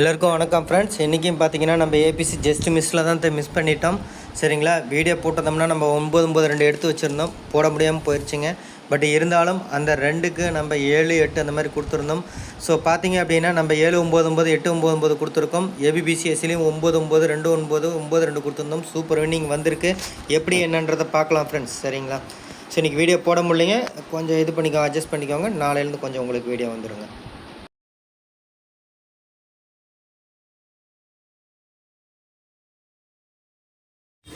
எல்லாருக்கும் வணக்கம் ஃப்ரெண்ட்ஸ் இன்றைக்கும் பார்த்தீங்கன்னா நம்ம ஏபிசி ஜஸ்ட் மிஸ்ஸில் தான் மிஸ் பண்ணிட்டோம். சரிங்களா? வீடியோ போட்டோம்னா நம்ம ஒம்பது ஒம்பது ரெண்டு எடுத்து வச்சுருந்தோம். போட முடியாமல் போயிடுச்சுங்க பட் இருந்தாலும் அந்த ரெண்டுக்கு நம்ம ஏழு எட்டு அந்த மாதிரி கொடுத்துருந்தோம். ஸோ பார்த்தீங்க அப்படின்னா நம்ம ஏழு ஒம்பது ஒம்பது எட்டு ஒம்பது ஒம்பது கொடுத்துருக்கோம். ஏபிபிசிஎஸ்சிலையும் ஒம்பது ஒம்பது ரெண்டு ஒன்பது ஒம்பது ரெண்டு கொடுத்துருந்தோம். சூப்பர் வின்னிங் வந்திருக்கு. எப்படி என்னன்றதை பார்க்கலாம் ஃப்ரெண்ட்ஸ் சரிங்களா? ஸோ இன்றைக்கி வீடியோ போட முடியலைங்க. கொஞ்சம் இது பண்ணிக்கோங்க அட்ஜஸ்ட் பண்ணிக்கோங்க. நாளையிலேருந்து கொஞ்சம் உங்களுக்கு வீடியோ வந்துடுங்க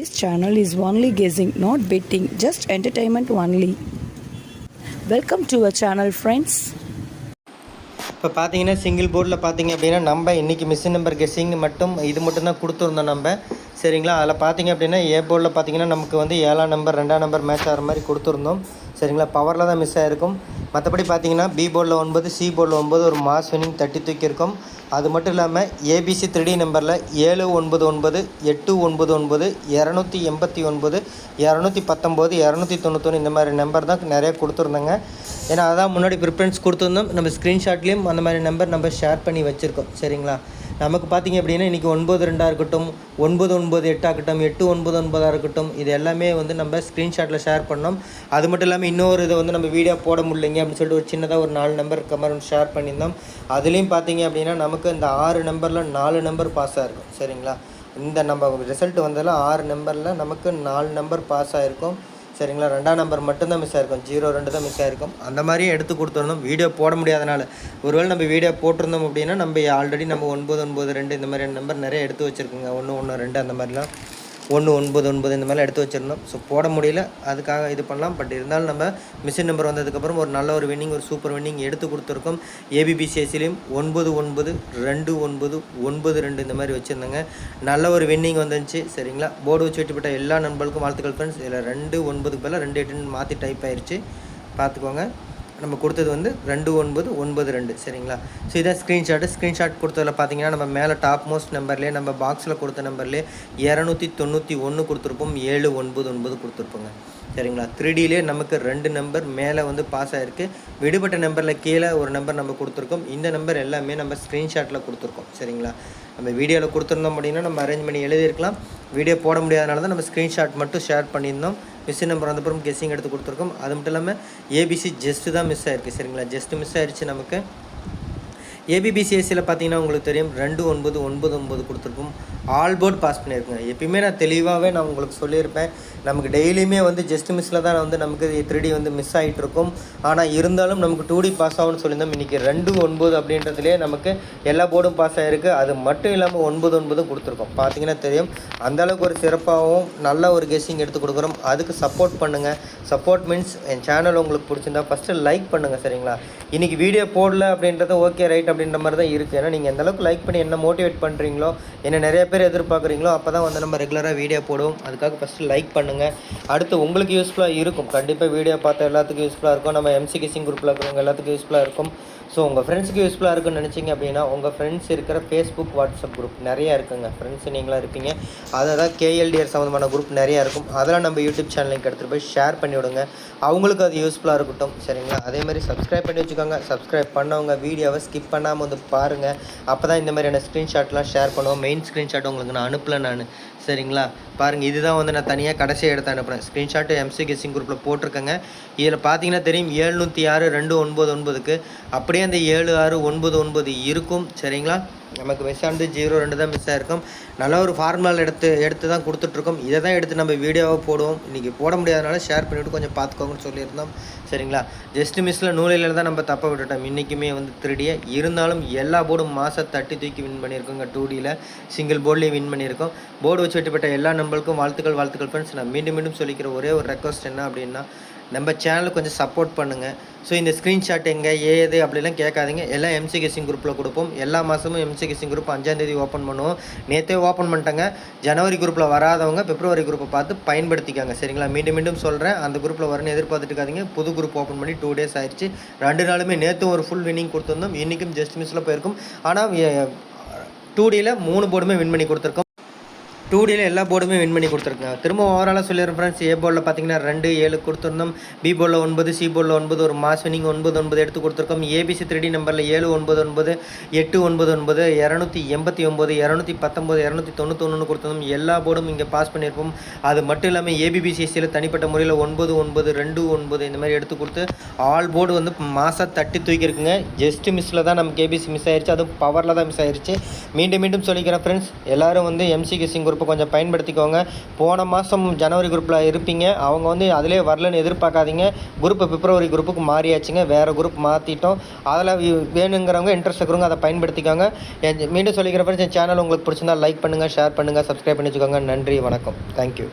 This channel is only guessing, not betting, just entertainment only. Welcome to our channel friends இப்போ பார்த்தீங்கன்னா சிங்கிள் போர்டில் பார்த்தீங்க அப்படின்னா நம்ம இன்றைக்கி மிஷின் நம்பர் கெஸ்ஸிங் மட்டும் இது மட்டும் தான் கொடுத்துருந்தோம் நம்ம. சரிங்களா? அதில் பார்த்தீங்க அப்படின்னா ஏ போர்டில் பார்த்தீங்கன்னா நமக்கு வந்து ஏழாம் நம்பர் ரெண்டாம் நம்பர் மேட்ச் ஆகிற மாதிரி கொடுத்துருந்தோம். சரிங்களா? பவரில் தான் மிஸ் ஆகிருக்கும் மற்றபடி பார்த்தீங்கன்னா பி போர்டில் ஒன்பது சி போர்டில் ஒன்பது ஒரு மாஸ் வினிங் தட்டி தூக்கியிருக்கும். அது மட்டும் இல்லாமல் ஏபிசி த்ரீ நம்பரில் ஏழு ஒன்பது ஒன்பது எட்டு ஒன்பது ஒன்பது இரநூத்தி எண்பத்தி ஒன்பது இரநூத்தி பத்தொம்போது இரநூத்தி தொண்ணூத்தொன்று இந்த மாதிரி நம்பர் தான் நிறைய கொடுத்துருந்தாங்க. ஏன்னா அதான் முன்னாடி ப்ரிஃபரன்ஸ் கொடுத்துருந்தோம். நம்ம ஸ்க்ரீன்ஷாட்லேயும் அந்த மாதிரி நம்பர் நம்ம ஷேர் பண்ணி வச்சுருக்கோம். சரிங்களா? நமக்கு பார்த்தீங்க அப்படின்னா இன்றைக்கி ஒன்பது ரெண்டாக இருக்கட்டும் ஒன்பது ஒன்பது எட்டாக இருக்கட்டும் எட்டு ஒன்பது ஒன்பதாக இருக்கட்டும் இது எல்லாமே வந்து நம்ம ஸ்க்ரீன்ஷாட்டில் ஷேர் பண்ணோம். அது மட்டும் இல்லாமல் இன்னொரு இதை வந்து நம்ம வீடியோ போட முடியலைங்க அப்படின்னு சொல்லிட்டு ஒரு சின்னதாக ஒரு நாலு நம்பர் கமர் ஷேர் பண்ணியிருந்தோம். அதுலேயும் பார்த்தீங்க அப்படின்னா நமக்கு இந்த ஆறு நம்பரில் நாலு நம்பர் பாஸ் ஆகிருக்கும் சரிங்களா? இந்த நம்ம ரிசல்ட் வந்ததில் ஆறு நம்பரில் நமக்கு நாலு நம்பர் பாஸ் ஆகிருக்கும் சரிங்களா? ரெண்டாம் நம்பர் மட்டும்தான் மிஸ் ஆயிருக்கும். ஜீரோ ரெண்டு தான் மிஸ் ஆயிருக்கும். அந்த மாதிரியும் எடுத்து கொடுத்துருந்தோம் வீடியோ போட முடியாதனால. ஒருவேளை நம்ம வீடியோ போட்டிருந்தோம் அப்படின்னா நம்ம ஆல்ரெடி நம்ம ஒன்பது ஒன்பது ரெண்டு இந்த மாதிரியான நம்பர் நிறைய எடுத்து வச்சுருக்கோங்க. ஒன்று ஒன்று ரெண்டு அந்த மாதிரிலாம். ஒன்று ஒன்பது ஒன்பது இந்த மாதிரிலாம் எடுத்து வச்சுருந்தோம் ஸோ போட முடியல. அதுக்காக இது பண்ணலாம். பட் இருந்தாலும் நம்ம மிஷின் நம்பர் வந்ததுக்கப்புறம் ஒரு நல்ல ஒரு வின்னிங் ஒரு சூப்பர் வின்னிங் எடுத்து கொடுத்துருக்கோம். ஏபிபிசிஎஸ்சிலையும் ஒன்பது ஒன்பது ரெண்டு ஒன்பது ஒன்பது ரெண்டு இந்த மாதிரி வச்சுருந்தாங்க. நல்ல ஒரு வின்னிங் வந்துருந்துச்சு. சரிங்களா? போர்டு வச்சு வெட்டிப்பட்ட எல்லா நண்பர்களுக்கும் வாழ்த்துக்கள் ஃப்ரெண்ட்ஸ் இதில் ரெண்டு ஒன்பதுக்கு பதிலாக ரெண்டு எட்டுன்னு மாற்றி டைப் ஆயிடுச்சு பார்த்துக்கோங்க. நம்ம கொடுத்தது வந்து ரெண்டு ஒன்பது ஒன்பது ரெண்டு. சரிங்களா? ஸோ இதான் ஸ்க்ரீன்ஷாட்டு ஸ்க்ரீன்ஷாட் கொடுத்ததில் பார்த்தீங்கன்னா நம்ம மேலே டாப் மோஸ்ட் நம்பர்லேயே நம்ம பாக்ஸில் கொடுத்த நம்பர்லேயே இரநூத்தி தொண்ணூற்றி ஒன்று கொடுத்துருப்போம் ஏழு ஒன்பது ஒன்பது கொடுத்துருப்போங்க. சரிங்களா? த்ரீடிலே நமக்கு ரெண்டு நம்பர் மேலே வந்து பாஸ் ஆகிருக்கு விடுபட்ட நம்பரில் கீழே ஒரு நம்பர் நம்ம கொடுத்துருக்கோம். இந்த நம்பர் எல்லாமே நம்ம ஸ்க்ரீன்ஷாட்டில் கொடுத்துருக்கோம். சரிங்களா? நம்ம வீடியோவில் கொடுத்துருந்தோம் அப்படின்னா நம்ம அரேஞ்ச் பண்ணி எழுதியிருக்கலாம். வீடியோ போட முடியாதனால தான் நம்ம ஸ்க்ரீன்ஷாட் மட்டும் ஷேர் பண்ணியிருந்தோம். மிஷின் நம்பர் வந்தப்புறம் கெஸ்ஸிங் எடுத்து கொடுத்துருக்கோம். அது மட்டும் இல்லாமல் ஏபிசி ஜஸ்ட்டு தான் மிஸ் ஆயிருக்கு. சரிங்களா? ஜஸ்ட்டு மிஸ் ஆயிடுச்சு நமக்கு. ஏபிபிசிஎஸ்சியில் பார்த்தீங்கன்னா உங்களுக்கு தெரியும். ரெண்டு ஒன்பது ஒன்பது ஒன்பது கொடுத்துருப்போம் ஆல் போர்ட் பாஸ் பண்ணியிருக்குங்க எப்பயுமே நான் தெளிவாகவே நான் உங்களுக்கு சொல்லியிருப்பேன். நமக்கு டெய்லியுமே வந்து ஜஸ்ட் மிஸ்ஸில் தான் வந்து நமக்கு த்ரீ வந்து மிஸ் ஆகிட்டு இருக்கும் ஆனால் இருந்தாலும் நமக்கு டூ டி பாஸ் ஆகும்னு சொல்லியிருந்தோம். இன்றைக்கி ரெண்டு ஒன்பது அப்படின்றதுலேயே நமக்கு எல்லா போர்டும் பாஸ் ஆகிருக்கு அது மட்டும் இல்லாமல் ஒன்பது ஒன்பதும் கொடுத்துருக்கோம். பார்த்தீங்கன்னா தெரியும். அந்தளவுக்கு ஒரு சிறப்பாகவும் நல்ல ஒரு கெஸ்ஸிங் எடுத்து கொடுக்குறோம். அதுக்கு சப்போர்ட் பண்ணுங்கள் சப்போர்ட் மீன்ஸ் என் சேனல் உங்களுக்கு பிடிச்சிருந்தா ஃபஸ்ட்டு லைக் பண்ணுங்கள் சரிங்களா? இன்றைக்கி வீடியோ போடல அப்படின்றது ஓகே ரைட் அப்படின்ற மாதிரி தான் இருக்குது ஏன்னா நீங்கள் எந்த அளவுக்கு லைக் பண்ணி என்ன மோட்டிவேட் பண்ணுறீங்களோ என்ன நிறைய பேர் எதிர்பார்க்குறீங்களோ அப்போ தான் வந்து நம்ம ரெகுலராக வீடியோ போடுவோம். அதுக்காக ஃபஸ்ட்டு லைக் பண்ணுங்கள் அடுத்து உங்களுக்கு யூஸ்ஃபுல்லாக இருக்கும். கண்டிப்பாக வீடியோ பார்த்த எல்லாத்துக்கும் யூஸ்ஃபுல்லாக இருக்கும். நம்ம எம்சி கிசிங் குரூப்பில் இருக்கிறவங்க எல்லாத்துக்கும் யூஸ்ஃபுல்லாக இருக்கும். ஸோ உங்கள் ஃப்ரெண்ட்ஸுக்கு யூஸ்ஃபுல்லாக இருக்குன்னு நினச்சிங்க அப்படின்னா உங்கள் ஃப்ரெண்ட்ஸ் இருக்கிற ஃபேஸ்புக் வாட்ஸ்அப் குரூப் நிறையா இருக்குங்க. ஃப்ரெண்ட்ஸ் நீங்களாக இருப்பீங்க. அதை தான் கேஎல்டிஆர் சம்மந்தமான குரூப் நிறையா இருக்கும். அதெல்லாம் நம்ம யூடியூப் சேனலுக்கு எடுத்துகிட்டு போய் ஷேர் பண்ணி விடுங்க. அவங்களுக்கு அது யூஸ்ஃபுல்லாக இருக்கட்டும். சரிங்களா? அதே மாதிரி சப்ஸ்கிரைப் பண்ணி வச்சுக்கோங்க. சப்ஸ்கிரைப் பண்ணவங்க வீடியோவை ஸ்கிப் பண்ணாமல் வந்து பாருங்கள் அப்போ தான் இந்த மாதிரியான ஸ்க்ரீன்ஷாட்லாம் ஷேர் பண்ணுவோம். மெயின் ஸ்க்ரீன்ஷாட் உங்களுக்கு நான் அனுப்பல நான். சரிங்களா? பாருங்கள் இதுதான் வந்து நான் தனியாக கடைசியாக எடுத்து அனுப்புகிறேன் ஸ்க்ரீன்ஷாட்டு எம்சி கெஸ்ஸிங் குரூப்பில் போட்டிருக்கேங்க. இதில் பார்த்தீங்கன்னா தெரியும் ஏழ்நூற்றி ஆறு ரெண்டு ஒன்பது ஒன்பதுக்கு. அப்படியே அந்த ஏழு ஆறு ஒன்பது ஒன்பது இருக்கும். சரிங்களா? நமக்கு மிஸ் ஆனது ஜீரோ ரெண்டு தான் மிஸ் ஆகிருக்கும் நல்ல ஒரு ஃபார்முலா எடுத்து எடுத்து தான் கொடுத்துட்ருக்கோம். இதை தான் எடுத்து நம்ம வீடியோவாக போடுவோம். இன்றைக்கி போட முடியாதனால ஷேர் பண்ணிவிட்டு கொஞ்சம் பார்த்துக்கோங்கன்னு சொல்லியிருந்தோம். சரிங்களா? ஜஸ்ட் மிஸ்ஸில் நூலையில் தான் நம்ம தப்ப விட்டுட்டோம். இன்றைக்குமே வந்து திருடிய. இருந்தாலும் எல்லா போர்டும் மாதம் தட்டி தூக்கி வின் பண்ணியிருக்கோங்க டூ டியில் சிங்கிள் போர்ட்லேயும் வின் பண்ணியிருக்கோம். போர்டு வச்சு வெட்டிப்பட்ட எல்லா நம்பளுக்கும் வாழ்த்துக்கள் வாழ்த்துக்கள் ஃப்ரெண்ட்ஸ் நான் மீண்டும் மீண்டும் சொல்லிக்கிற ஒரே ஒரு ரெக்வஸ்ட் என்ன அப்படின்னா நம்ம சேனலுக்கு கொஞ்சம் சப்போர்ட் பண்ணுங்கள் ஸோ இந்த ஸ்க்ரீன்ஷாட் எங்கே ஏது அப்படிலாம் கேட்காதீங்க. எல்லாம் எம்சி கெஸிங் குரூப்பில் கொடுப்போம். எல்லா மாதமும் எம்சி கெஸிங் குரூப் அஞ்சாந்தேதி ஓப்பன் பண்ணுவோம். நேற்றே ஓப்பன் பண்ணிட்டாங்க. ஜனவரி குரூப்பில் வராதவங்க பிப்ரவரி குரூப்பை பார்த்து பயன்படுத்திக்காங்க. சரிங்களா? மீண்டும் மீண்டும் சொல்கிறேன் அந்த குரூப்பில் வரணும்னு எதிர்பார்த்துட்டுக்காதீங்க புது குரூப் ஓப்பன் பண்ணி டூ டேஸ் ஆயிடுச்சு ரெண்டு நாளுமே நேற்று ஒரு ஃபுல் வின்னிங் கொடுத்துருந்தோம். இன்றைக்கும் ஜஸ்ட் மிஸ்ஸில் போயிருக்கும். ஆனால் டூ டேயில் மூணு போர்டுமே வின் பண்ணி கொடுத்துருக்கோம். டூ டியில் எல்லா போர்டுமே வின் பண்ணி கொடுத்துருக்காங்க. திரும்ப ஓவராலாக சொல்லிடுறேன் ஃப்ரெண்ட்ஸ் ஏ போர்டில் பார்த்தீங்கன்னா ரெண்டு ஏழு கொடுத்துருந்தோம். பி போர்டில் ஒன்பது சி போர்டில் ஒன்பது ஒரு மாஸ் வினிங் ஒன்பது ஒன்பது எடுத்து கொடுத்துருக்கோம். ஏபிசி த்ரீ டி நம்பரில் ஏழு ஒன்பது ஒன்பது எட்டு ஒன்பது ஒன்பது இரநூத்தி எண்பத்தி ஒம்பது இரநூத்தி பத்தொம்பது இரநூத்தி தொண்ணூத்தொன்று கொடுத்துருந்தோம். எல்லா போர்டும் இங்கே பாஸ் பண்ணியிருப்போம். அது மட்டும் இல்லாமல் ஏபிபிசிஎஸ்சியில் தனிப்பட்ட முறையில் ஒன்பது ஒன்பது ரெண்டு ஒன்பது இந்த மாதிரி எடுத்து கொடுத்து ஆல் போர்டு வந்து மாசாக தட்டி தூக்கியிருக்குங்க. ஜஸ்ட் மிஸ்ஸில் தான் நமக்கு ஏபிசி மிஸ் ஆயிடுச்சு அதுவும் பவரில் தான் மிஸ் ஆயிடுச்சு மீண்டும் மீண்டும் சொல்லிக்கிறேன் ஃப்ரெண்ட்ஸ் எல்லாரும் வந்து எம்சிகே சிங் குரூப் குரூப்பை கொஞ்சம் பயன்படுத்திக்கோங்க. போன மாதம் ஜனவரி குரூப்பில் இருப்பீங்க. அவங்க வந்து அதிலே வரலன்னு எதிர்பார்க்காதீங்க. குரூப்பு பிப்ரவரி குரூப்புக்கு மாறியாச்சுங்க. வேறு குரூப் மாற்றிட்டோம் அதில் வேணுங்கிறவங்க இன்ட்ரெஸ்ட் இருக்கிறவங்க அதை பயன்படுத்திக்கோங்க. மீண்டும் சொல்லிக்கிற ஃப்ரெண்ட்ஸ் என் சேனல் உங்களுக்கு பிடிச்சிருந்தா லைக் பண்ணுங்கள் ஷேர் பண்ணுங்கள் சப்ஸ்கிரைப் பண்ணி வச்சுக்கோங்க. நன்றி வணக்கம். தேங்க்யூ